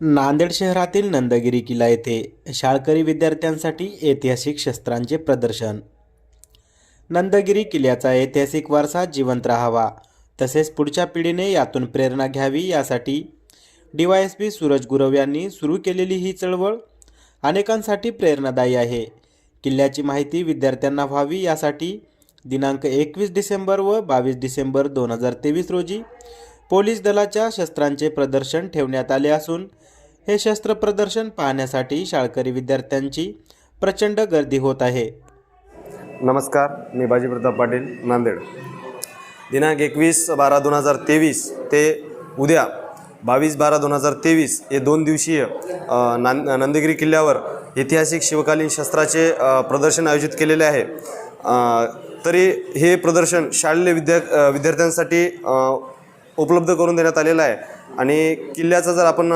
नांदेड शहरातील नंदगिरी किल्ला येथे शाळकरी विद्यार्थ्यांसाठी ऐतिहासिक शस्त्रांचे प्रदर्शन. नंदगिरी किल्ल्याचा ऐतिहासिक वारसा जिवंत राहावा तसेच पुढच्या पिढीने यातून प्रेरणा घ्यावी यासाठी D Y S P Suraj Gurav यांनी सुरू केलेली ही चळवळ अनेकांसाठी प्रेरणादायी आहे. किल्ल्याची माहिती विद्यार्थ्यांना व्हावी यासाठी दिनांक एकवीस डिसेंबर व बावीस डिसेंबर दोन हजार तेवीस रोजी पोलीस दलाच्या शस्त्रांचे प्रदर्शन ठेवण्यात आले असून हे शस्त्र प्रदर्शन पाहण्यासाठी शाळकरी विद्यार्थ्यांची प्रचंड गर्दी होत आहे. नमस्कार मी बाजी प्रताप पाटील नांदेड. दिनांक एकवीस बारा दोन हजार तेवीस ते उद्या बावीस बारा दोन हजार तेवीस हे दोन दिवसीय नांद नां नंदगिरी किल्ल्यावर ऐतिहासिक शिवकालीन शस्त्राचे प्रदर्शन आयोजित केलेले आहे. तरी हे प्रदर्शन शालेय विद्या विद्यार्थ्यांसाठी उपलब्ध करून देण्यात आलेलं आहे. आणि किल्ल्याचा जर आपण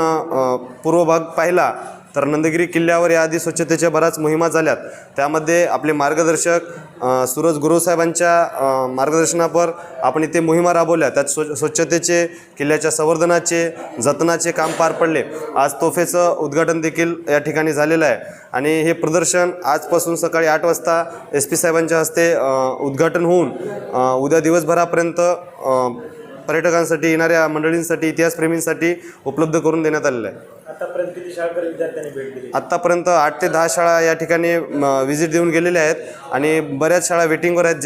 पूर्व भाग पाहिला तर नंदगिरी किल्ल्यावर याआधी स्वच्छतेच्या बऱ्याच मोहिमा झाल्यात. त्यामध्ये आपले मार्गदर्शक सुरज सूरज गुरुसाहेबांच्या मार्गदर्शनापर आपण इथे मोहिमा राबवल्या. त्यात स्व स्वच्छतेचे किल्ल्याच्या संवर्धनाचे जतनाचे काम पार पडले. आज तोफेचं उद्घाटन देखील या ठिकाणी झालेलं आहे. आणि हे प्रदर्शन आजपासून सकाळी आठ वाजता एस पी साहेबांच्या हस्ते उद्घाटन होऊन उद्या दिवसभरापर्यंत पर्यटकांसाठी येणाऱ्या मंडळींसाठी इतिहासप्रेमींसाठी उपलब्ध करून देण्यात आलेलं आहे. आतापर्यंत किती शाळकरी विद्यार्थ्यांनी भेट दिली? आत्तापर्यंत आठ ते दहा शाळा या ठिकाणी व्हिजिट देऊन गेलेल्या आहेत आणि बऱ्याच शाळा वेटिंगवर आहेत जे